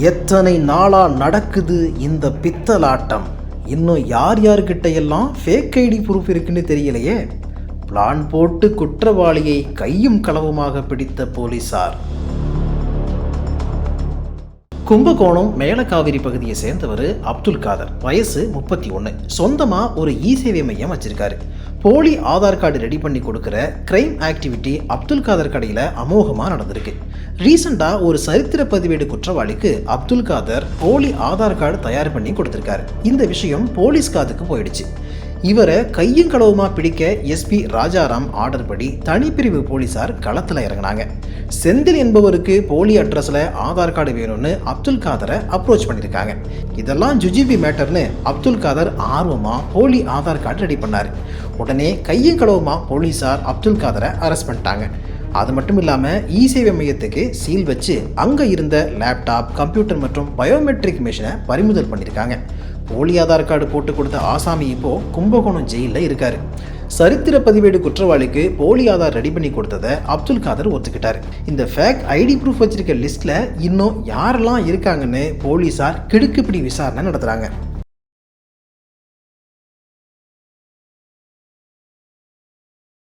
எத்தனை நாளாக நடக்குது இந்த பித்தலாட்டம்? இன்னும் யார் யார்கிட்ட எல்லாம் ஃபேக் ஐடி ப்ரூஃப் இருக்குன்னு தெரியலையே? பிளான் போட்டு குற்றவாளியை கையும் களவுமாக பிடித்த போலீசார். கும்பகோணம் மேலக்காவிரி பகுதியை சேர்ந்தவர் அப்துல் காதர். வயசு முப்பத்தி ஒன்று சொந்தமாக ஒரு இ சேவை மையம் வச்சிருக்காரு. போலி ஆதார் கார்டு ரெடி பண்ணி கொடுக்குற கிரைம் ஆக்டிவிட்டி அப்துல் காதர் கடையில் அமோகமாக நடந்திருக்கு. ரீசெண்டாக ஒரு சரித்திர பதிவேடு குற்றவாளிக்கு அப்துல் காதர் போலி ஆதார் கார்டு தயார் பண்ணி கொடுத்துருக்காரு. இந்த விஷயம் போலீஸ் காதுக்கு போயிடுச்சு. இவரை கையும் களவுமா பிடிக்க எஸ்பி ராஜாராம் ஆர்டர் படி தனிப்பிரிவு போலீசார் களத்தில் இறங்கினாங்க. செந்தில் என்பவருக்கு போலி அட்ரஸில் ஆதார் கார்டு வேணும்னு அப்துல் காதரை அப்ரோச் பண்ணியிருக்காங்க இதெல்லாம் ஜுஜிபி மேட்டர்னு அப்துல் காதர் ஆர்வமாக போலி ஆதார் கார்டு ரெடி பண்ணார். உடனே கையும் களவுமா போலீசார் அப்துல் காதரை அரெஸ்ட் பண்ணிட்டாங்க. அது மட்டும் இல்லாமல் இ சேவை மையத்துக்கு சீல் வச்சு அங்கே இருந்த லேப்டாப் கம்ப்யூட்டர் மற்றும் பயோமெட்ரிக் மிஷினை பறிமுதல் பண்ணியிருக்காங்க போலி ஆதார் கார்டு போட்டு கொடுத்த ஆசாமி இப்போ கும்பகோணம் ஜெயிலில் இருக்காரு. சரித்திர பதிவேடு குற்றவாளிக்கு போலி ஆதார் ரெடி பண்ணி கொடுத்ததை அப்துல் காதர் ஒத்துக்கிட்டார். இந்த ஃபேக் ஐடி ப்ரூஃப் வச்சிருக்க லிஸ்ட்ல இன்னும் யாரெல்லாம் இருக்காங்கன்னு போலீசார் கிடுக்குப்பிடி விசாரணை நடத்துறாங்க.